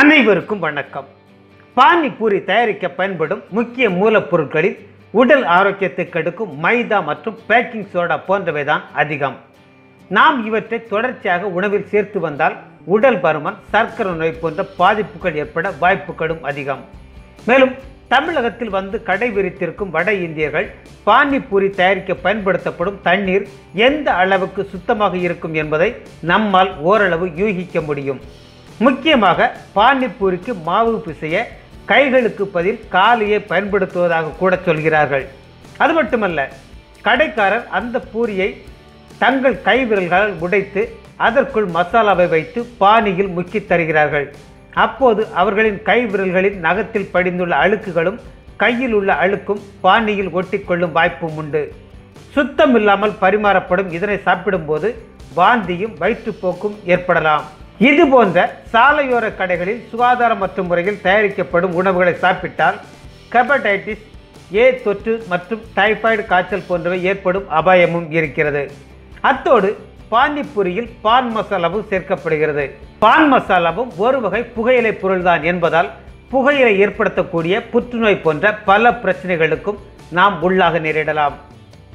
அனைவருக்கும் வணக்கம். பானிபூரி தயாரிக்க பயன்படும் முக்கிய மூலப்பொருட்களில் உடல் ஆரோக்கியத்தை கெடுக்கும் மைதா மற்றும் பேக்கிங் சோடா போன்றவை தான் அதிகம். நாம் இவற்றை தொடர்ச்சியாக உணவில் சேர்த்து வந்தால் உடல் பருமன் சர்க்கரை நோய் போன்ற பாதிப்புகள் ஏற்பட வாய்ப்புகளும் அதிகம். மேலும் தமிழகத்தில் வந்து கடை விரித்திருக்கும் வட இந்தியர்கள் பானிபூரி தயாரிக்க பயன்படுத்தப்படும் தண்ணீர் எந்த அளவுக்கு சுத்தமாக இருக்கும் என்பதை நம்மால் ஓரளவு யூகிக்க முடியும். முக்கியமாக பானிபூரிக்கு மாவு பிசைய கைகளுக்கு பதில் காலையை பயன்படுத்துவதாக கூட சொல்கிறார்கள். அது மட்டுமல்ல கடைக்காரர் அந்த பூரியை தங்கள் கை விரல்களால் உடைத்து அதற்குள் மசாலாவை வைத்து பானியில் முக்கித் தருகிறார்கள். அப்போது அவர்களின் கை விரல்களின் நகத்தில் படிந்துள்ள அழுக்குகளும் கையில் உள்ள அழுக்கும் பானியில் ஒட்டிக்கொள்ளும் வாய்ப்பும் உண்டு. சுத்தம் இல்லாமல் பரிமாறப்படும் இதனை சாப்பிடும்போது வாந்தியும் வயிற்றுப்போக்கும் ஏற்படலாம். இது போன்ற சாலையோர கடைகளில் சுகாதாரமற்ற முறையில் தயாரிக்கப்படும் உணவுகளை சாப்பிட்டால் ஹெபடைட்டிஸ் ஏ தொற்று மற்றும் டைஃபாய்டு காய்ச்சல் போன்றவை ஏற்படும் அபாயமும் இருக்கிறது. அத்தோடு பானிபூரியில் பான் மசாலாவும் சேர்க்கப்படுகிறது. பான் மசாலாவும் ஒரு வகை புகையிலை பொருள்தான் என்பதால் புகையிலை ஏற்படுத்தக்கூடிய புற்றுநோய் போன்ற பல பிரச்சனைகளுக்கும் நாம் உள்ளாக நேரிடலாம்.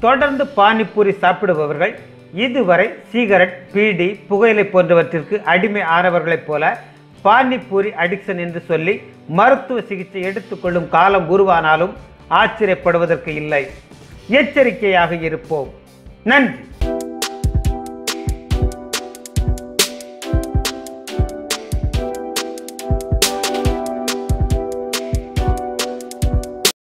தொடர்ந்து பானிபூரி சாப்பிடுபவர்கள் இதுவரை சிகரெட் பீடி புகையிலை போன்றவற்றிற்கு அடிமை ஆனவர்களைப் போல பானிபூரி அடிக்ஷன் என்று சொல்லி மருத்துவ சிகிச்சை எடுத்துக்கொள்ளும் காலம் உருவானாலும் ஆச்சரியப்படுவதற்கு இல்லை. எச்சரிக்கையாக இருப்போம். நன்றி.